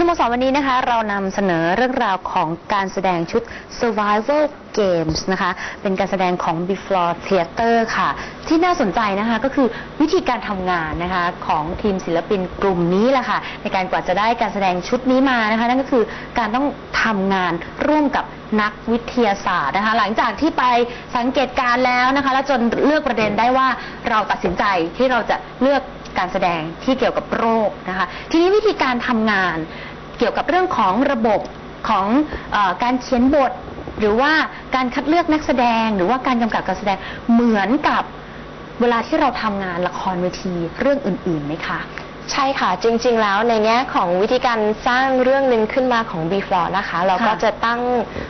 สโมสรวันนี้นะคะ เรานำเสนอเรื่องราวของการแสดงชุด Survival Games นะคะ เป็นการแสดงของ Before Theater ค่ะ ที่น่าสนใจนะคะก็คือวิธีการทำงานนะคะของทีมศิลปินกลุ่มนี้แหละค่ะ ในการกว่าจะได้การแสดงชุดนี้มานะคะ นั่นก็คือการต้องทำงานร่วมกับนักวิทยาศาสตร์นะคะ หลังจากที่ไปสังเกตการแล้วนะคะ แล้วจนเลือกประเด็นได้ว่าเราตัดสินใจที่เราจะเลือกการแสดงที่เกี่ยวกับโรคนะคะ ทีนี้วิธีการทำงาน เกี่ยวกับเรื่องของระบบของเออการเขียนบท หรือว่าการคัดเลือกนักแสดง หรือว่าการกำกับการแสดงเหมือนกับเวลาที่เราทำงานละครเวทีเรื่องอื่นๆไหมคะใช่ค่ะ จริง ๆ แล้วในแง่ของวิธีการสร้างเรื่องหนึ่งขึ้นมาของ b f l o r นะคะ เราก็ค่ะจะตั้ง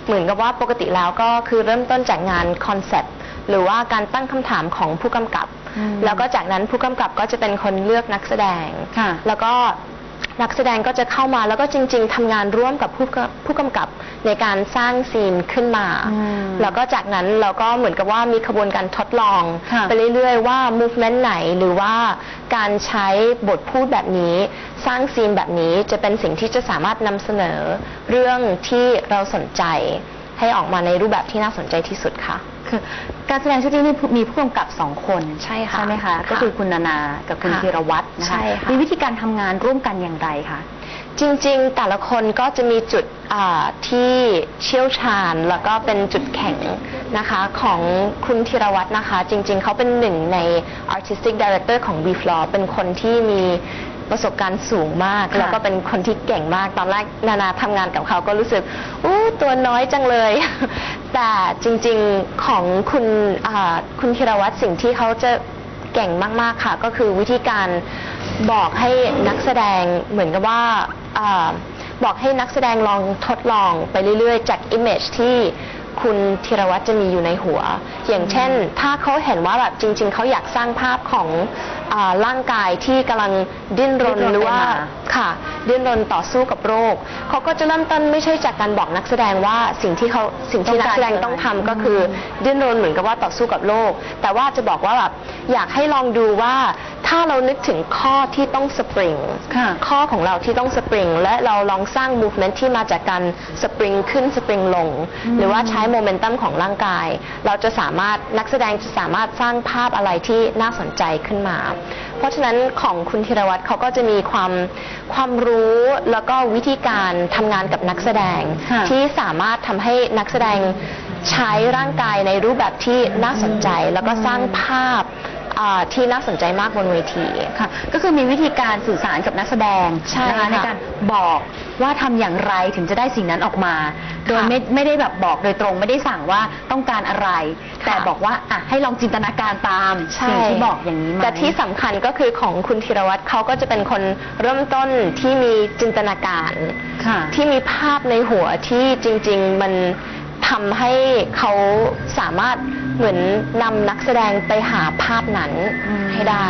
เหมือนกับว่าปกติแล้วก็คือเริ่มต้นจากงานคอนเซ็ปต์หรือว่าการตั้งคำถามของผู้กำกับอืมแล้วก็จากนั้นผู้กำกับก็จะเป็นคนเลือกนักแสดงค่ะแล้วก็ นักแสดงก็จะเข้ามาแล้วก็จริง ๆทำงานร่วมกับผู้กผู้กำกับในการสร้างซีนขึ้นมา อืมแล้วก็จากนั้นเราก็เหมือนกับว่ามีขบวนการทดลองค่ะไปเรื่อย ๆ ว่า movement ไหนหรือว่าการใช้บทพูดแบบนี้ สร้างซีนแบบนี้จะเป็นสิ่งที่จะสามารถนำเสนอเรื่องที่เราสนใจให้ออกมาในรูปแบบที่น่าสนใจที่สุดค่ะ คือการแสดงชุดนี้มีผู้มีผู้กำกับสองคนใช่ค่ะใช่ไหมคะค่ะก็คือคุณนานากับคุณค่ะธีรวัตรนะคะใช่ค่ะ มีวิธีการทำงานร่วมกันอย่างไรคะ จริงๆ แต่ละคนก็จะมีจุดอ่าที่เชี่ยวชาญแล้วก็เป็นจุดแข็งนะคะของคุณธีรวัตรนะคะ จริงๆ เขาเป็นหนึ่งใน artistic director ของ b f l o r เป็นคนที่มีประสบการณ์สูงมาก ค่ะ แล้วก็เป็นคนที่เก่งมาก ตอนแรกนานาทำงานกับเขาก็รู้สึกอู้ตัวน้อยจังเลย แต่จริงๆของคุณอ่าคุณธีรวัตรสิ่งที่เขาจะเก่งมากๆค่ะ ก็คือวิธีการบอกให้นักแสดงเหมือนกับว่าอาบอกให้นักแสดงลองทดลองไปเรื่อยๆ จาก image ที่คุณธีรวัตรจะมีอยู่ในหัว อย่างเช่น ถ้าเขาเห็นว่าแบบจริง ๆเขาอยากสร้างภาพของ อาร่างกายที่กำลังดิ้นรนดิ้นรนหรือว่าไปมาค่ะ ดิ้นรนต่อสู้กับโรคเขาก็จะเริ่มต้นไม่ใช่จากการบอกนักแสดงว่าสิ่งที่เขาสิ่งที่นักแสดงต้องทำก็คือดิ้นรนเหมือนกับว่าต่อสู้กับโรคแต่ว่าจะบอกว่าแบบอยากให้ลองดูว่าถ้าเรานึกถึงข้อที่ต้องสปริง ค่ะ ข้อของเราที่ต้องสปริง และเราลองสร้าง movement ที่มาจากการสปริงขึ้นสปริงลงอืมหรือว่าใช้โมเมนตัมของร่างกาย เราจะสามารถนักแสดงจะสามารถสร้างภาพอะไรที่น่าสนใจขึ้นมาเพราะฉะนั้นของคุณธีรวัตรเขาก็จะมีความความรู้แล้วก็วิธีการทำงานกับนักแสดง ค่ะ ที่สามารถทำให้นักแสดงใช้ร่างกายในรูปแบบที่น่าสนใจ แล้วก็สร้างภาพ อ่าที่น่าสนใจมากบนเวทีค่ะ ก็คือมีวิธีการสื่อสารกับนักแสดงใช่นะคะค่ะในการบอกว่าทำอย่างไรถึงจะได้สิ่งนั้นออกมา โดยไม่ไม่ได้แบบบอกโดยตรงไม่ได้สั่งว่าต้องการอะไรแต่บอกว่าอะให้ลองจินตนาการตามใช่สิ่งที่บอกอย่างนี้มาแต่ที่สำคัญก็คือของคุณธีรวัตรเขาก็จะเป็นคนเริ่มต้นที่มีจินตนาการ ค่ะ ที่มีภาพในหัวที่จริง ๆ มัน ทำให้เขาสามารถเหมือนนำนักแสดงไปหาภาพนั้นอืมให้ได้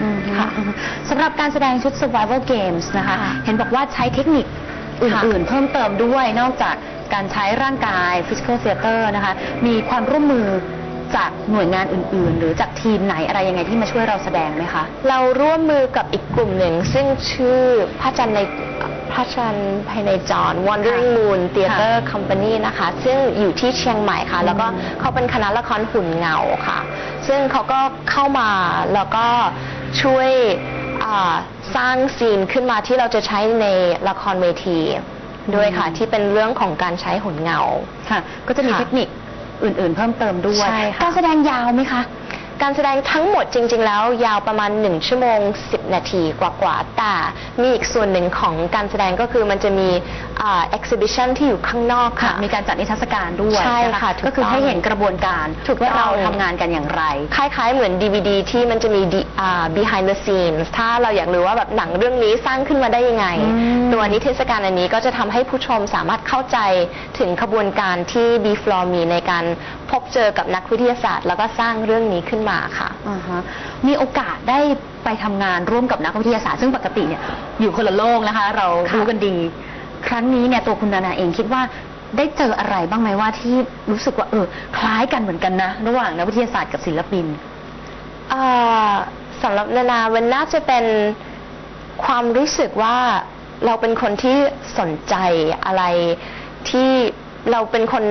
อืมค่ะอืมสำหรับการแสดงชุด survival games นะคะค่ะเห็นบอกว่าใช้เทคนิคอื่นๆ เพิ่มเติมด้วยนอกจากการใช้ร่างกาย physical theater นะคะ มีความร่วมมือจากหน่วยงานอื่น ๆ หรือจากทีมไหนอะไรยังไงที่มาช่วยเราแสดงไหมคะ เราร่วมมือกับอีกกลุ่มหนึ่ง ซึ่งชื่อพระจันทร์ใน พระจันทร์ภายในจอ Wandering Moon Theater Company นะคะ ซึ่งอยู่ที่เชียงใหม่ค่ะ แล้วก็เขาเป็นคณะละครหุ่นเงาค่ะ ซึ่งเขาก็เข้ามาแล้วก็ช่วยอ่าสร้างซีนขึ้นมาที่เราจะใช้ในละครเวทีด้วยค่ะอืมที่เป็นเรื่องของการใช้หุ่นเงาค่ะ ก็จะมีค่ะเทคนิคอื่นๆ เพิ่มเติมด้วยใช่ค่ะการแสดงยาวไหมคะ การแสดงทั้งหมดจริง ๆ แล้วยาวประมาณ 1 ชั่วโมง 10 นาทีกว่าๆแต่มีอีกส่วนหนึ่งของการแสดงก็คือมันจะมี อ่า exhibition ที่อยู่ข้างนอกค่ะค่ะ มีการจัดนิทรรศการด้วยใช่นค่ะถูกก็คือต้องให้เห็นกระบวนการถูกว่าต้องเราทำงานกันอย่างไร คล้ายๆ เหมือน DVD ที่มันจะมี D- อ่า behind the scenes ถ้าเราอยากรู้ว่าแบบหนังเรื่องนี้สร้างขึ้นมาได้ยังไงอืมตัวนิทรรศการอันนี้ก็จะทำให้ผู้ชมสามารถเข้าใจถึงขบวนการที่ B Floor มีในการพบเจอกับนักวิทยาศาสตร์ แล้วก็สร้างเรื่องนี้ขึ้นมาค่ะอ่าฮะมีโอกาสได้ไปทำงานร่วมกับนักวิทยาศาสตร์ซึ่งปกติเนี่ยอยู่คนละโลกนะคะ เราค่ะรู้กันดี ครั้งนี้เนี่ยตัวคุณนานาเองคิดว่าได้เจออะไรบ้างไหมว่าที่รู้สึกว่าเออ คล้ายกันเหมือนกันนะ ระหว่างนักวิทยาศาสตร์กับศิลปินเอ่อสำหรับนานามันน่าจะเป็นความรู้สึกว่าเราเป็นคนที่สนใจอะไรที่เราเป็นคน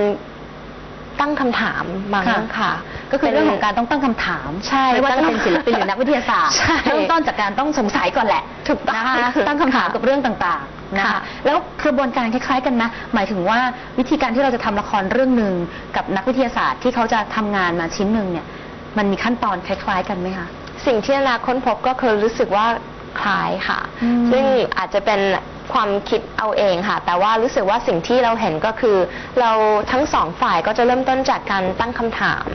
ตั้งคำถามมั้งค่ะค่ะ ก็คือเรื่องของการต้องตั้งคำถามใช่ไม่ว่าตั้จะงเป็นศิลปินหรือนักวิทยาศาสตร์ใช่เริ่มต้นจากการต้องสงสัยก่อนแหละถูกต้องนะคะตั้งคำถามค่ะกับเรื่องต่างๆ นะคะค่ะแล้วกระบวนการคล้ายๆกันนะหมายถึงว่าวิธีการที่เราจะทำละครเรื่องหนึ่งกับนักวิทยาศาสตร์ที่เขาจะทำงานมาชิ้นหนึ่งเนี่ย มันมีขั้นตอนคล้าย ๆ กันไหมคะ สิ่งที่นานาค้นพบก็คือรู้สึกว่าคล้ายค่ะ อืมซึ่งอาจจะเป็น ความคิดเอาเองค่ะ แต่ว่ารู้สึกว่าสิ่งที่เราเห็นก็คือ เราทั้งสองฝ่ายก็จะเริ่มต้นจากการตั้งคำถาม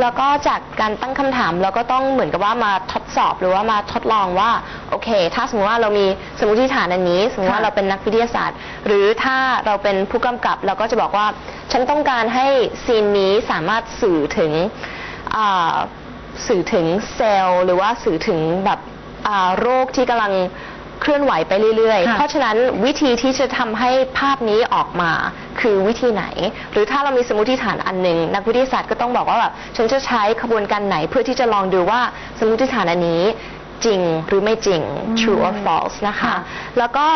แล้วก็จากการตั้งคำถามเราก็ต้องเหมือนกับว่ามาทดสอบหรือว่ามาทดลองว่าโอเค ถ้าสมมติว่าเรามีสมมติฐานอันนี้ สมมติว่าค่ะ เราเป็นนักวิทยาศาสตร์ หรือถ้าเราเป็นผู้กำกับเราก็จะบอกว่า ฉันต้องการให้ซีนนี้สามารถสื่อถึงอ่าสื่อถึงเซลล์หรือว่าสื่อถึงแบบอ่าโรคที่กำลัง เคลื่อนไหวไปเรื่อยๆ ค่ะ เพราะฉะนั้นวิธีที่จะทำให้ภาพนี้ออกมาคือวิธีไหน หรือถ้าเรามีสมมติฐานอันหนึ่งนักวิทยาศาสตร์ก็ต้องบอกว่าแบบฉันจะใช้ขบวนการไหนเพื่อที่จะลองดูว่าสมมติฐานอันนี้จริงหรือไม่จริง true or false นะคะ ค่ะ แล้วก็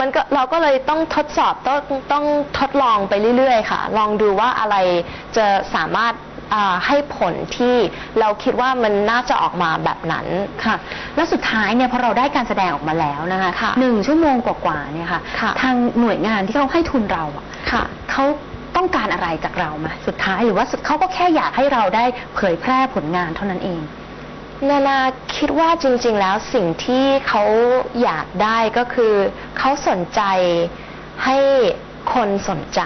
มันก็เราก็เลยต้องทดสอบต้องต้องทดลองไปเรื่อยๆ ค่ะ ลองดูว่าอะไรจะสามารถ อ่าให้ผลที่เราคิดว่ามันน่าจะออกมาแบบนั้น ค่ะ แล้วสุดท้ายเนี่ยพอเราได้การแสดงออกมาแล้วนะคะค่ะหนึ่งชั่วโมงกว่าๆเนี่ยค่ะ ค่ะ ทางหน่วยงานที่เขาให้ทุนเราอะค่ะ เขาต้องการอะไรจากเรามาสุดท้ายหรือว่าสุดเขาก็แค่อยากให้เราได้เผยแพร่ผลงานเท่านั้นเอง นานาคิดว่าจริง ๆ แล้วสิ่งที่เขาอยากได้ก็คือ เขาสนใจให้คนสนใจ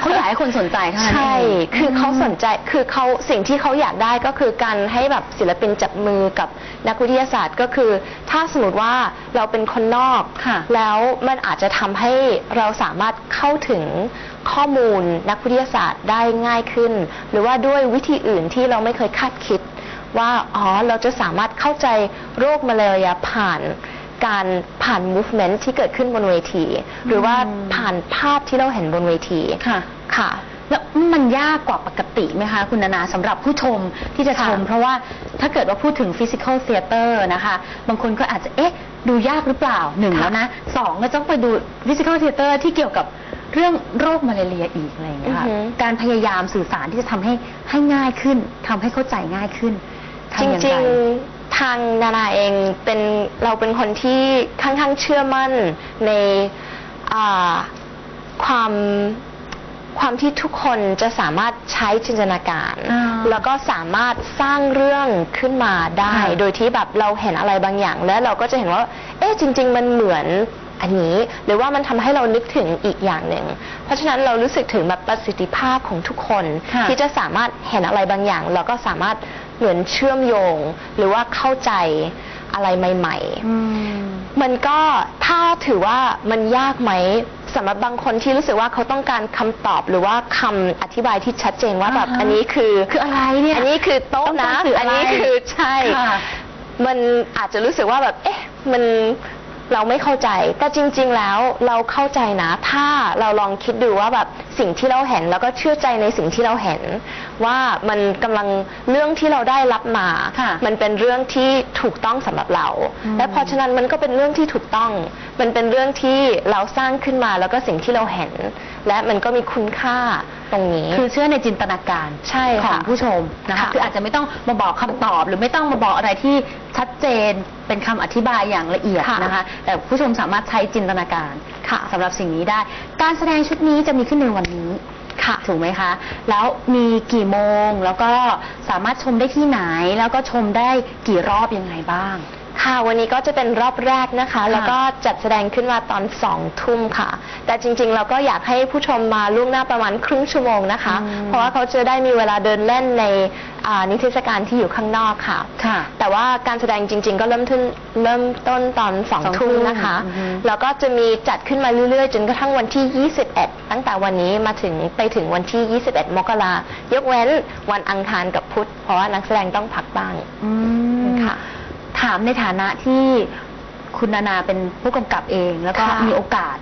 เขาอยากให้คนสนใจเท่านั้นเอง ใช่ คือเขาสนใจ คือเขาสิ่งที่เขาอยากได้ก็คือการให้แบบศิลปินจับมือกับนักวิทยาศาสตร์ก็คือ ถ้าสมมติว่าเราเป็นคนนอก ค่ะแล้วมันอาจจะทำให้เราสามารถเข้าถึงข้อมูลนักวิทยาศาสตร์ได้ง่ายขึ้น หรือว่าด้วยวิธีอื่นที่เราไม่เคยคาดคิด ว่า อ๋อ เราจะสามารถเข้าใจโรคมาลาเรียผ่าน การผ่าน movement ที่เกิดขึ้นบนเวที หรือว่าผ่านภาพที่เราเห็นบนเวทีค่ะ ค่ะ แล้วมันยากกว่าปกติไหมคะ คุณนานาสำหรับผู้ชมที่จะชมค่ะเพราะว่าถ้าเกิดว่าพูดถึง physical theater นะคะ บางคนก็อาจจะเอ๊ะ ดูยากหรือเปล่าหนึ่งค่ะแล้วนะสองก็ต้องไปดู physical theater ที่เกี่ยวกับเรื่องโรคมาลาเรียอีกอะไรอย่างเงี้ยค่ะอือหือ การพยายามสื่อสารที่จะทำให้ให้ง่ายขึ้นทำให้เข้าใจง่ายขึ้นจทำอย่างริไงๆ ทางนานาเองเป็นเราเป็นคนที่ค่อนข้างเชื่อมั่นในอ่าความความที่ทุกคนจะสามารถใช้จินตนาการอ่าแล้วก็สามารถสร้างเรื่องขึ้นมาได้ค่ะโดยที่แบบเราเห็นอะไรบางอย่าง แล้วเราก็จะเห็นว่า เอ๊ะจริง ๆ มันเหมือนอันนี้ หรือว่ามันทำให้เรานึกถึงอีกอย่างหนึ่ง เพราะฉะนั้นเรารู้สึกถึงแบบประสิทธิภาพของทุกคนค่ะที่จะสามารถเห็นอะไรบางอย่าง แล้วก็สามารถ เหมือนเชื่อมโยง หรือว่าเข้าใจอะไรใหม่ๆอืมมันก็ถ้าถือว่ามันยากไหมสำหรับบางคนที่รู้สึกว่าเขาต้องการคำตอบหรือว่าคำอธิบายที่ชัดเจนว่าแบบอ่าฮะอันนี้คือคืออะไรเนี่ยอันนี้คือโต๊ะต้องกานะรสื่ออัอะไรนี้คือใช่ ค่ะ มันอาจจะรู้สึกว่าแบบเอ๊ะมัน เราไม่เข้าใจ แต่จริง ๆ แล้วเราเข้าใจนะ ถ้าเราลองคิดดูว่าแบบสิ่งที่เราเห็น แล้วก็เชื่อใจในสิ่งที่เราเห็น ว่ามันกำลังเรื่องที่เราได้รับมาค่ะมันเป็นเรื่องที่ถูกต้องสำหรับเราอืมและเพราะฉะนั้นมันก็เป็นเรื่องที่ถูกต้อง มันเป็นเรื่องที่เราสร้างขึ้นมาแล้วก็สิ่งที่เราเห็น และมันก็มีคุณค่าตรงนี้ คือเชื่อในจินตนาการใช่ขอค่ะงผู้ชมนะคะค่ะ คืออาจจะไม่ต้องมาบอกคำตอบ หรือไม่ต้องมาบอกอะไรที่ชัดเจนเป็นคำอธิบายอย่างละเอียดค่ะ นะคะ แต่ผู้ชมสามารถใช้จินตนาการค่ะสำหรับสิ่งนี้ได้ การแสดงชุดนี้จะมีขึ้นในวันนี้ค่ะถูกไหมคะ แล้วมีกี่โมงแล้วก็สามารถชมได้ที่ไหนแล้วก็ชมได้กี่รอบยังไงบ้าง ค่ะวันนี้ก็จะเป็นรอบแรกนะคะ แล้วก็จัดแสดงขึ้นมาตอนสองทุ่มค่ะ แต่จริงๆ เราก็อยากให้ผู้ชมมาล่วงหน้าประมาณครึ่งชั่วโมงนะคะ อืมเพราะว่าเขาจะได้มีเวลาเดินเล่นในอ่านิทรรศการที่อยู่ข้างนอกค่ะ ค่ะแต่ว่าการแสดงจริง ๆ ก็เริ่มต้นเริ่มต้นตอนสองสองทุ่มทุ่มนะคะ อือฮึ แล้วก็จะมีจัดขึ้นมาเรื่อยๆ จนกระทั่งวันที่ 21 ตั้งแต่วันนี้มาถึงไปถึงวันที่ 21 มกรายกเว้นวันอังคารกับพุธเพราะว่านักแสดงต้องพักบ้าง อืมค่ะถามในฐานะที่คุณนานาเป็นผู้กำกับเอง แล้วก็ค่ะมีโอกาส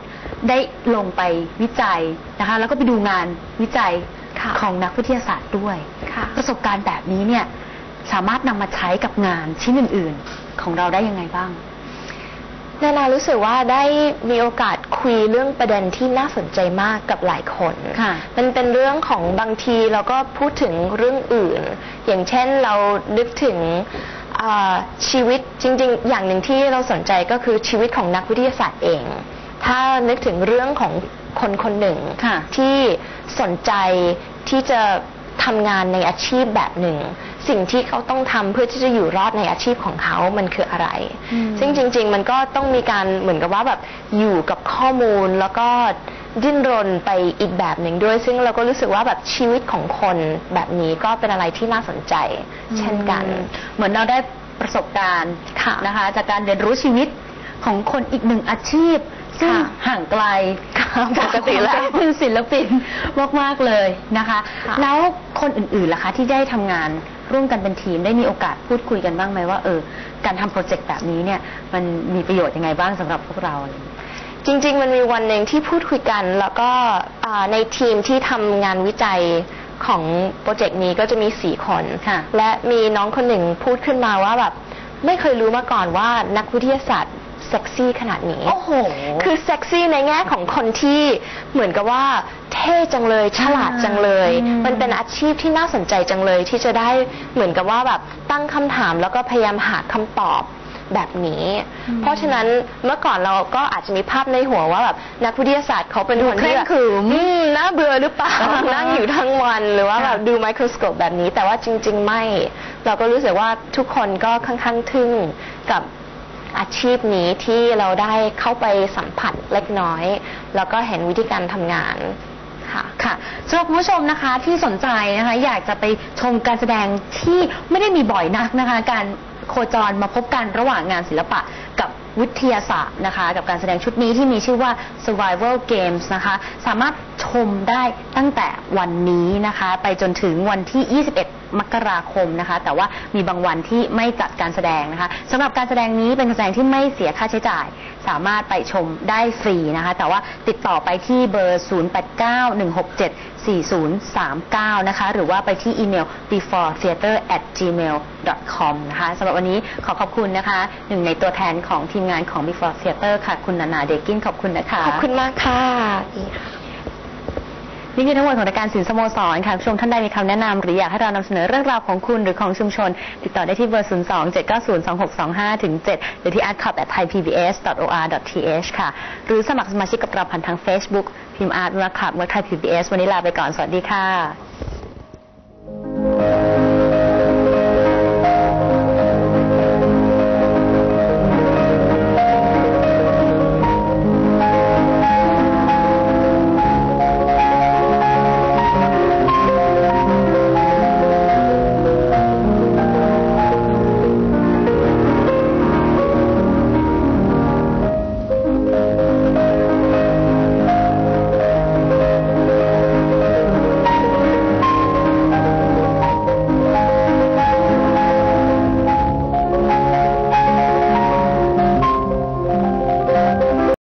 ได้ลงไปวิจัยนะคะ แล้วก็ไปดูงานวิจัยค่ะ ของนักวิทยาศาสตร์ด้วย ค่ะ ประสบการณ์แบบนี้เนี่ยสามารถนำมาใช้กับงานชิ้นอื่น ๆ ของเราได้ยังไงบ้าง นานารู้สึกว่าได้มีโอกาสคุยเรื่องประเด็นที่น่าสนใจมากกับหลายคนค่ะมันเป็นเรื่องของบางทีเราก็พูดถึงเรื่องอื่น อย่างเช่นเรานึกถึง อ่าชีวิตจริงๆ อย่างหนึ่งที่เราสนใจก็คือชีวิตของนักวิทยาศาสตร์เอง ถ้านึกถึงเรื่องของคนคนหนึ่งค่ะที่สนใจที่จะทำงานในอาชีพแบบหนึ่ง สิ่งที่เขาต้องทำเพื่อที่จะอยู่รอดในอาชีพของเขา มันคืออะไร อืม ซึ่งจริง ๆ มันก็ต้องมีการเหมือนกับว่าแบบอยู่กับข้อมูลแล้วก็ ดิ้นรนไปอีกแบบหนึ่งด้วย ซึ่งเราก็รู้สึกว่าแบบชีวิตของคนแบบนี้ก็เป็นอะไรที่น่าสนใจ เช่นกันอืมเหมือนเราได้ประสบการณ์ค่ะนะคะ จากการเรียนรู้ชีวิตของคนอีกหนึ่งอาชีพ ซึ่งค่ะห่างไกลค่ะปกติแล้วการเป็นศิลปินมากๆเลยนะคะค่ะแล้วคนอื่นๆล่ะคะ ที่ได้ทำงานร่วมกันเป็นทีมได้มีโอกาสพูดคุยกันบ้างไหมว่าเออการทำโปรเจกต์แบบนี้เนี่ย มันมีประโยชน์ยังไงบ้างสำหรับพวกเราอะไรอย่างเงี้ย จริง ๆ มันมีวันหนึ่งที่พูดคุยกัน แล้วก็อ่าในทีมที่ทำงานวิจัยของโปรเจกต์นี้ก็จะมีสี่คน ค่ะ และมีน้องคนหนึ่งพูดขึ้นมาว่าแบบไม่เคยรู้มาก่อนว่านักวิทยาศาสตร์เซ็กซี่ขนาดนี้ โอ้โห คือเซ็กซี่ในแง่ของคนที่เหมือนกับว่าเท่จังเลยฉลาดจังเลย อืม มันเป็นอาชีพที่น่าสนใจจังเลยที่จะได้เหมือนกับว่าแบบตั้งคำถามแล้วก็พยายามหาคำตอบ แบบนี้ เพราะฉะนั้นเมื่อก่อนเราก็อาจจะมีภาพในหัวว่าแบบนักวิทยาศาสตร์เขาเป็นคนเคร่ที่งแบบขรึมอืมน่าเบื่อหรือเปล่านั่งอยู่ทั้งวันหรือว่าแบบดูไมโครสโคปแบบนี้ แต่ว่าจริง ๆ ไม่ เราก็รู้สึกว่าทุกคนก็ค่อนข้างทึ่งกับอาชีพนี้ที่เราได้เข้าไปสัมผัสเล็กน้อย แล้วก็เห็นวิธีการทำงาน ค่ะสำหรับคุณผู้ชมนะคะที่สนใจนะคะ อยากจะไปชมการแสดงที่ไม่ได้มีบ่อยนักนะคะ การโคจรมาพบกันระหว่างงานศิลปะกับวิทยาศาสตร์นะคะ กับการแสดงชุดนี้ที่มีชื่อว่า Survival Games นะคะ สามารถชมได้ตั้งแต่วันนี้นะคะ ไปจนถึงวันที่ 21 มกราคมนะคะ แต่ว่ามีบางวันที่ไม่จัดการแสดงนะคะสำหรับการแสดงนี้เป็นการแสดงที่ไม่เสียค่าใช้จ่าย สามารถไปชมได้ฟรีนะคะ แต่ว่าติดต่อไปที่เบอร์ 0891674039 นะคะ หรือว่าไปที่อีเมล beforetheater@gmail.com นะคะสำหรับวันนี้ขอขอบคุณนะคะ หนึ่งในตัวแทนของทีมงานของ before theater ค่ะ คุณนานาเดกินขอบคุณนะคะ ขอบคุณมากค่ะ นี่คือทั้งหมดของรายการสินสโมสรค่ะผู้ชมท่านใดมีคำแนะนำหรืออยากให้เรานำเสนอเรื่องราวของคุณหรือของชุมชน ติดต่อได้ที่เบอร์ 0 2 7 9 0 2 6 2 5ถึง7หรือที่ a r t c l u b t h a i p b s o r t h ค่ะ หรือสมัครสมาชิกกับเราผ่านทาง Facebook พิมพ์อาร์ตว c คลับเมื่อไทย PBS วันนี้ลาไปก่อนสวัสดีค่ะ